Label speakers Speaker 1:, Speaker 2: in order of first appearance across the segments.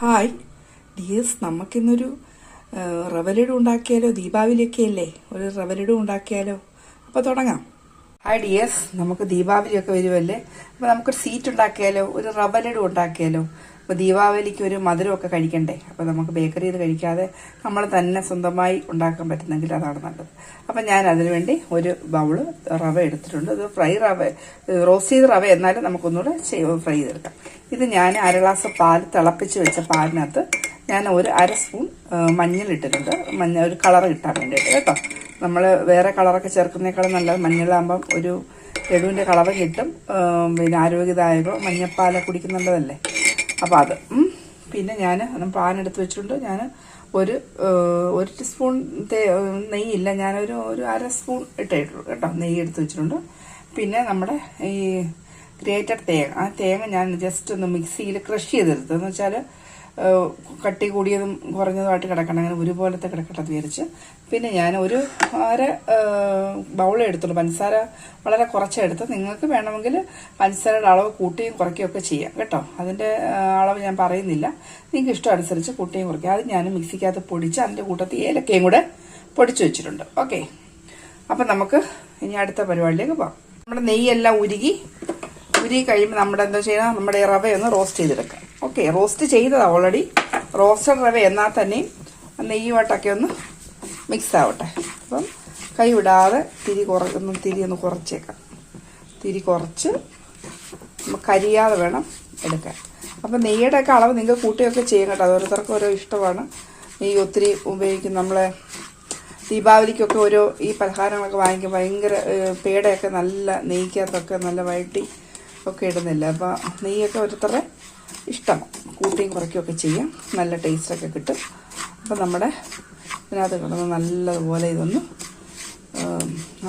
Speaker 1: Hi. Dears നമുക്കിന്നൊരു റവലിഡ് ഉണ്ടാക്കിയാലോ? ദീപാവലിയൊക്കെ അല്ലേ ഒരു റവലഡു ഉണ്ടാക്കിയാലോ? അപ്പോൾ തുടങ്ങാം. ഹായ് ഡിയേഴ്സ് നമുക്ക് ദീപാവലിയൊക്കെ വരുമല്ലേ അപ്പോൾ നമുക്കൊരു സീറ്റ് ഉണ്ടാക്കിയാലോ? ഒരു റവലഡു ഉണ്ടാക്കിയാലോ? അപ്പോൾ ദീപാവലിക്ക് ഒരു മധുരമൊക്കെ കഴിക്കണ്ടേ? അപ്പോൾ നമുക്ക് ബേക്കറിയിൽ കഴിക്കാതെ നമ്മൾ തന്നെ സ്വന്തമായി ഉണ്ടാക്കാൻ പറ്റുന്നെങ്കിൽ അതാണ് നല്ലത്. അപ്പം ഞാൻ അതിനുവേണ്ടി ഒരു ബൗൾ റവ എടുത്തിട്ടുണ്ട്. ഇത് ഫ്രൈ റവ റോസ്റ്റ് ചെയ്ത് റവ എന്നാലും നമുക്കൊന്നുകൂടെ ഫ്രൈ ചെയ്തെടുക്കാം. ഇത് ഞാൻ അര ഗ്ലാസ് പാൽ തിളപ്പിച്ച് വെച്ച പാലിനകത്ത് ഞാൻ ഒരു അര സ്പൂൺ മഞ്ഞൾ ഇട്ടിട്ടുണ്ട്. മഞ്ഞ ഒരു കളർ കിട്ടാൻ വേണ്ടിയിട്ട് കേട്ടോ. നമ്മൾ വേറെ കളറൊക്കെ ചേർക്കുന്നേക്കാളും നല്ലത് മഞ്ഞളാകുമ്പം ഒരു ലഡുവിന്റെ കളർ കിട്ടും. പിന്നെ ആരോഗ്യദായകം മഞ്ഞപ്പാല കുടിക്കുന്നുള്ളതല്ലേ അപ്പോൾ അത് പിന്നെ ഞാൻ പാൻ എടുത്ത് വെച്ചിട്ടുണ്ട്. ഞാൻ ഒരു ഒരു ടീസ്പൂൺ നെയ്യില്ല. ഞാനൊരു ഒരു അര സ്പൂൺ ഇട്ടിട്ടുള്ളൂ കേട്ടോ. നെയ്യ് എടുത്ത് വെച്ചിട്ടുണ്ട്. പിന്നെ നമ്മുടെ ഈ ഗ്രേറ്റഡ് തേങ്ങ. ആ തേങ്ങ ഞാൻ ജസ്റ്റ് ഒന്ന് മിക്സിയിൽ ക്രഷ് ചെയ്തെടുത്തു. എന്ന് വെച്ചാൽ കട്ടി കൂടിയതും കുറഞ്ഞതുമായിട്ട് കിടക്കണം. അങ്ങനെ ഒരുപോലത്തെ കിടക്കട്ടെ എന്ന് വിചാരിച്ച്. പിന്നെ ഞാൻ ഒരു അര ബൗൾ എടുത്തുള്ളൂ. പഞ്ചസാര വളരെ കുറച്ചെടുത്ത് നിങ്ങൾക്ക് വേണമെങ്കിൽ പഞ്ചസാരയുടെ അളവ് കൂട്ടിയും കുറയ്ക്കുകയും ഒക്കെ ചെയ്യാം. കേട്ടോ? അതിന്റെ അളവ് ഞാൻ പറയുന്നില്ല. നിങ്ങൾക്ക് ഇഷ്ടം അനുസരിച്ച് കൂട്ടിയും കുറയ്ക്കുക അത് ഞാൻ മിക്സിക്കകത്ത് പൊടിച്ച് അതിന്റെ കൂട്ടത്തിൽ ഏലക്കയും കൂടെ പൊടിച്ചു വെച്ചിട്ടുണ്ട്. ഓക്കെ? അപ്പം നമുക്ക് ഇനി അടുത്ത പരിപാടിയിലേക്ക് പോകാം. നമ്മുടെ നെയ്യെല്ലാം ഉരുകി ഉരുകി കഴിയുമ്പോൾ നമ്മുടെ എന്താ ചെയ്യുക നമ്മുടെ ഈ റവ ഒന്ന് റോസ്റ്റ് ചെയ്തെടുക്കാം ഓക്കെ റോസ്റ്റ് ചെയ്തതാണ് ഓൾറെഡി റോസ്റ്റഡ് റവ എന്നാൽ തന്നെയും നെയ്യുമായിട്ടൊക്കെ ഒന്ന് മിക്സ് ആവട്ടെ. അപ്പം കൈ വിടാതെ തിരി കുറക്കുന്നു തിരി ഒന്ന് കുറച്ചേക്കാം. തിരി കുറച്ച് കരിയാതെ വേണം എടുക്കാൻ. അപ്പം നെയ്യുടെ ഒക്കെ അളവ് നിങ്ങൾക്ക് കൂട്ടിയൊക്കെ ചെയ്യും കേട്ടോ. ഓരോരുത്തർക്കും ഓരോ ഇഷ്ടമാണ്. ഈ ഒത്തിരി ഉപയോഗിക്കും നമ്മളെ ദീപാവലിക്കൊക്കെ ഓരോ ഈ പലഹാരങ്ങളൊക്കെ വാങ്ങിക്കും ഭയങ്കര പേടയൊക്കെ നല്ല നെയ്ക്കകത്തൊക്കെ നല്ല വഴട്ടി ഒക്കെ ഇടുന്നില്ല. അപ്പോൾ നെയ്യൊക്കെ ഓരോരുത്തരുടെ ഇഷ്ടം. കൂട്ടിയും കുറയ്ക്കുകയൊക്കെ ചെയ്യാം. നല്ല ടേസ്റ്റൊക്കെ കിട്ടും. അപ്പം നമ്മുടെ ഇതിനകത്ത് കിടന്ന് നല്ലതുപോലെ ഇതൊന്ന്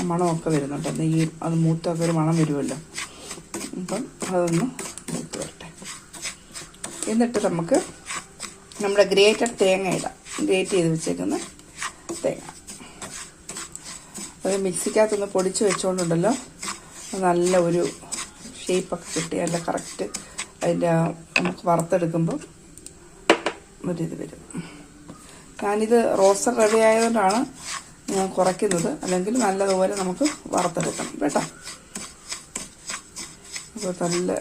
Speaker 1: മണമൊക്കെ വരുന്നുണ്ട്. നെയ്യ് അത് മൂത്തൊക്കെ ഒരു മണം വരുമല്ലോ. അപ്പം അതൊന്ന് മൂത്ത് വരട്ടെ. എന്നിട്ട് നമുക്ക് നമ്മുടെ ഗ്രേറ്റഡ് തേങ്ങ ഇടാം. ഗ്രേറ്റ് ചെയ്ത് വെച്ചേക്കുന്ന തേങ്ങ. അത് മിക്സിക്കകത്തൊന്ന് പൊടിച്ച് വെച്ചുകൊണ്ടുണ്ടല്ലോ നല്ല ഒരു ഷേപ്പൊക്കെ കിട്ടി നല്ല കറക്റ്റ് അതിന്റെ നമുക്ക് വറുത്തെടുക്കുമ്പോൾ ഒരിത് വരും. ഞാനിത് റോസ്റ്റർ റെഡി ആയതുകൊണ്ടാണ് ഞാൻ കുറയ്ക്കുന്നത്. അല്ലെങ്കിൽ നല്ലതുപോലെ നമുക്ക് വറുത്തെടുക്കണം കേട്ടോ. അപ്പോൾ നല്ല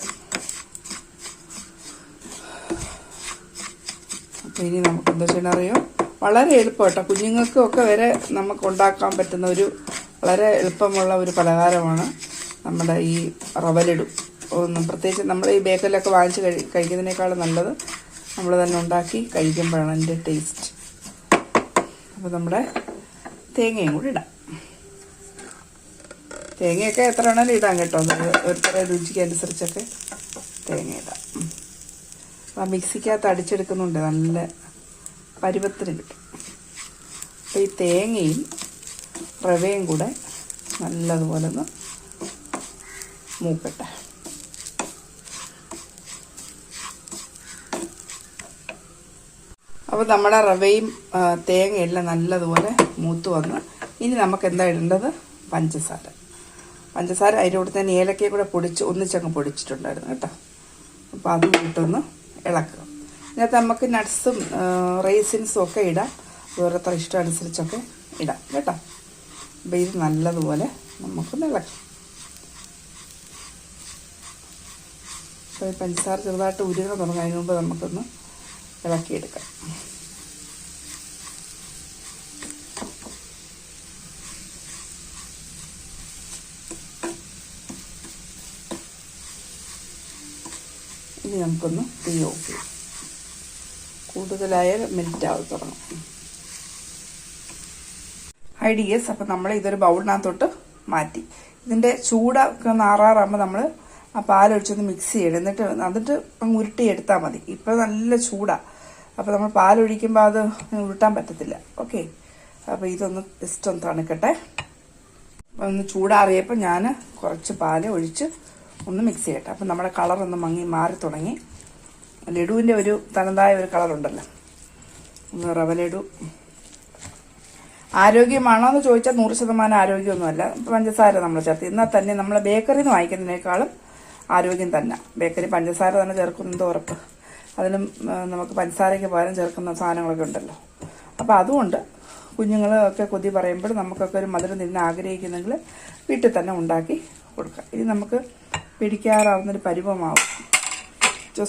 Speaker 1: അപ്പോൾ ഇനി നമുക്ക് എന്താ ചെയ്യണം അറിയോ? വളരെ എളുപ്പം കേട്ടോ കുഞ്ഞുങ്ങൾക്കും ഒക്കെ വരെ നമുക്ക് ഉണ്ടാക്കാൻ പറ്റുന്ന ഒരു വളരെ എളുപ്പമുള്ള ഒരു പലഹാരമാണ്. നമ്മുടെ ഈ റവലിടും. ഒന്നും പ്രത്യേകിച്ച് നമ്മൾ ഈ ബേക്കറിലൊക്കെ വാങ്ങിച്ച് കഴി കഴിക്കുന്നതിനേക്കാളും നല്ലത് നമ്മൾ തന്നെ ഉണ്ടാക്കി കഴിക്കുമ്പോഴാണ് അതിന്റെ ടേസ്റ്റ് അപ്പോൾ നമ്മുടെ തേങ്ങയും കൂടി ഇടാം. തേങ്ങയൊക്കെ എത്ര വേണേലും ഇടാം കേട്ടോ. ഓരോരുത്തരുടെ രുചിക്ക് അനുസരിച്ചൊക്കെ തേങ്ങ ഇടാം. ആ മിക്സിക്കകത്ത് അടിച്ചെടുക്കുന്നുണ്ട്. നല്ല പരുവത്തിന് കിട്ടും. അപ്പോൾ ഈ തേങ്ങയും റവയും കൂടെ നല്ലതുപോലെ ഒന്ന് മൂക്കട്ടെ. അപ്പോൾ നമ്മുടെ റവയും തേങ്ങയെല്ലാം നല്ലതുപോലെ മൂത്ത് വന്ന്. ഇനി നമുക്ക് എന്താ ഇടേണ്ടത്? പഞ്ചസാര. പഞ്ചസാര അതിന്റെ കൂടെ തന്നെ ഏലക്കയും കൂടെ പൊടിച്ച് ഒന്നിച്ചങ്ങ് പൊടിച്ചിട്ടുണ്ടായിരുന്നു കേട്ടോ. അപ്പോൾ അതും ഇട്ടൊന്ന് ഇളക്കുക. ഇതിനകത്ത് നമുക്ക് നട്ട്സും റേസിൻസും ഒക്കെ ഇടാം. ഓരോരുത്തർ ഇഷ്ടം അനുസരിച്ചൊക്കെ ഇടാം കേട്ടോ. അപ്പോൾ ഇത് നല്ലതുപോലെ നമുക്കൊന്ന് ഇളക്കാം. അപ്പോൾ പഞ്ചസാര ചെറുതായിട്ട് ഉരുക തുടങ്ങും അതിന് മുമ്പ് നമുക്കൊന്ന് ഇളക്കിയെടുക്കാം. ഇനി നമുക്കൊന്ന് തീ ഓഫ് ചെയ്യാം. കൂടുതലായാൽ മെൽറ്റ് ആവും തുടങ്ങും. ഐഡിയസ് അപ്പം നമ്മൾ ഇതൊരു ബൗളിനകത്തോട്ട് മാറ്റി. ഇതിന്റെ ചൂടൊക്കെ നാറാറാകുമ്പോൾ നമ്മൾ ആ പാലൊഴിച്ചൊന്ന് മിക്സ് ചെയ്യണം. എന്നിട്ട് എന്നിട്ട് അങ്ങ് ഉരുട്ടി എടുത്താൽ മതി. ഇപ്പോൾ നല്ല ചൂടാണ് അപ്പോൾ നമ്മൾ പാലൊഴിക്കുമ്പോൾ അത് ഉരുട്ടാൻ പറ്റത്തില്ല. ഓക്കെ അപ്പോൾ ഇതൊന്ന് ജസ്റ്റ് ഒന്ന് തണുക്കട്ടെ. ഒന്ന് ചൂടാറിയപ്പോൾ ഞാൻ കുറച്ച് പാൽ ഒഴിച്ച് ഒന്ന് മിക്സ് ചെയ്യട്ടെ. അപ്പം നമ്മുടെ കളറൊന്ന് മങ്ങി മാറി തുടങ്ങി. ലഡുവിന്റെ ഒരു തനതായ ഒരു കളറുണ്ടല്ലോ ഒന്ന് റവ ലഡു. ആരോഗ്യമാണോ എന്ന് ചോദിച്ചാൽ നൂറ് ശതമാനം ആരോഗ്യമൊന്നുമല്ല. പഞ്ചസാര നമ്മൾ ചേർത്ത്. എന്നാൽ തന്നെ നമ്മൾ ബേക്കറിയിൽ നിന്ന് വാങ്ങിക്കുന്നതിനേക്കാളും ആരോഗ്യം തന്നെ. ബേക്കറി പഞ്ചസാര തന്നെ ചേർക്കുന്നത് ഉറപ്പ്. അതിനും നമുക്ക് പഞ്ചസാരയ്ക്ക് പകരം ചേർക്കുന്ന സാധനങ്ങളൊക്കെ ഉണ്ടല്ലോ. അപ്പോൾ അതുകൊണ്ട് കുഞ്ഞുങ്ങളൊക്കെ കൊതി പറയുമ്പോൾ നമുക്കൊക്കെ ഒരു മധുരം തിന്നാൻ ആഗ്രഹിക്കുന്നെങ്കിൽ വീട്ടിൽ തന്നെ ഉണ്ടാക്കി കൊടുക്കാം ഇനി നമുക്ക് പിടിക്കാറാവുന്നൊരു പരിവമാവും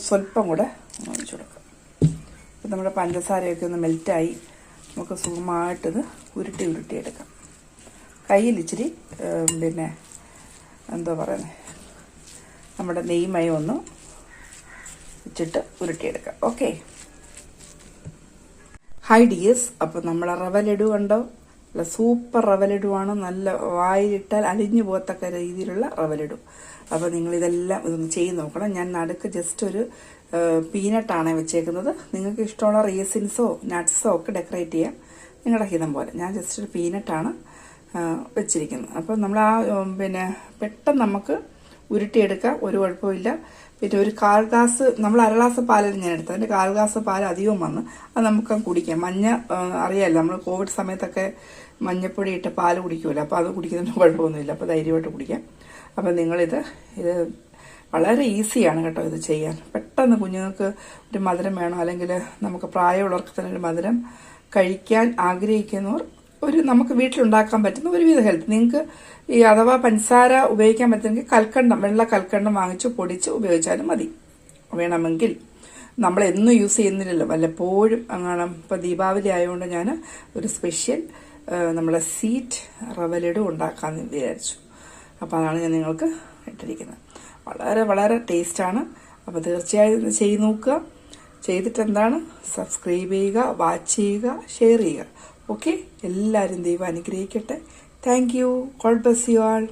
Speaker 1: സ്വല്പം കൂടെ ഒഴിച്ച് ഇപ്പം നമ്മുടെ പഞ്ചസാരയൊക്കെ ഒന്ന് മെൽറ്റായി നമുക്ക് സുഖമായിട്ടിത് ഉരുട്ടി ഉരുട്ടി എടുക്കാം. കയ്യിൽ ഇച്ചിരി പിന്നെ എന്തോ പറയുന്നത് നമ്മുടെ നെയ്മയം ഒന്ന് വെച്ചിട്ട് ഉരുട്ടിയെടുക്കാം. ഓക്കെ ഹൈ ഡിയേഴ്സ് അപ്പോൾ നമ്മൾ റവ ലഡു കണ്ടോ? നല്ല സൂപ്പർ റവ ലഡുവാണ് നല്ല വായിലിട്ടാൽ അലിഞ്ഞു പോകത്തക്ക രീതിയിലുള്ള റവ ലഡു അപ്പോൾ നിങ്ങളിതെല്ലാം ഇതൊന്ന് ചെയ്ത് നോക്കണം. ഞാൻ നടുക്ക് ജസ്റ്റ് ഒരു പീനട്ടാണ് വെച്ചേക്കുന്നത്. നിങ്ങൾക്ക് ഇഷ്ടമുള്ള റേസിൻസോ നട്ട്സോ ഒക്കെ ഡെക്കറേറ്റ് ചെയ്യാം. നിങ്ങളുടെ ഹിതം പോലെ. ഞാൻ ജസ്റ്റ് ഒരു പീനട്ടാണ് വെച്ചിരിക്കുന്നത്. അപ്പം നമ്മൾ ആ പിന്നെ പെട്ടെന്ന് നമുക്ക് ഉരുട്ടിയെടുക്കാം. ഒരു കുഴപ്പമില്ല പിന്നെ ഒരു കാൽ ഗ്ലാസ് നമ്മൾ അര ഗ്ലാസ് പാലാണ് ഞാൻ എടുത്തത്. അതിന്റെ കാൽ ഗ്ലാസ് പാൽ അധികം വന്ന് അത് നമുക്ക് കുടിക്കാം. മഞ്ഞ അറിയാമല്ലോ നമ്മൾ കോവിഡ് സമയത്തൊക്കെ മഞ്ഞപ്പൊടി ഇട്ട് പാൽ കുടിക്കുമല്ലോ. അപ്പോൾ അത് കുടിക്കുന്നതിന് കുഴപ്പമൊന്നുമില്ല. അപ്പോൾ ധൈര്യമായിട്ട് കുടിക്കാം. അപ്പോൾ നിങ്ങളിത് ഇത് വളരെ ഈസിയാണ് കേട്ടോ ഇത് ചെയ്യാൻ. പെട്ടെന്ന് കുഞ്ഞുങ്ങൾക്ക് ഒരു മധുരം വേണം? അല്ലെങ്കിൽ നമുക്ക് പ്രായമുള്ളവർക്ക് തന്നെ ഒരു മധുരം കഴിക്കാൻ ആഗ്രഹിക്കുന്നവർ ഒരു നമുക്ക് വീട്ടിലുണ്ടാക്കാൻ പറ്റുന്ന ഒരുവിധ ഹെൽത്ത് നിങ്ങൾക്ക് ഈ അഥവാ പഞ്ചസാര ഉപയോഗിക്കാൻ പറ്റുമെങ്കിൽ കൽക്കണ്ടം വെള്ള കൽക്കണ്ടം വാങ്ങിച്ച് പൊടിച്ച് ഉപയോഗിച്ചാലും മതി. വേണമെങ്കിൽ. നമ്മൾ എന്നും യൂസ് ചെയ്യുന്നില്ലല്ലോ. വല്ലപ്പോഴും അങ്ങനെ ഇപ്പോൾ ദീപാവലി ആയതുകൊണ്ട് ഞാൻ ഒരു സ്പെഷ്യൽ നമ്മളെ സീറ്റ് റവലഡു ഉണ്ടാക്കാമെന്ന് വിചാരിച്ചു. അപ്പോൾ അതാണ് ഞാൻ നിങ്ങൾക്ക് ഇട്ടിരിക്കുന്നത്. വളരെ വളരെ ടേസ്റ്റാണ് അപ്പോൾ തീർച്ചയായും ഇത് ചെയ്ത് നോക്കുക. ചെയ്തിട്ട് എന്താണ് സബ്സ്ക്രൈബ് ചെയ്യുക വാച്ച് ചെയ്യുക ഷെയർ ചെയ്യുക. ഓക്കെ എല്ലാവരും ദൈവം അനുഗ്രഹിക്കട്ടെ. Thank you God bless you all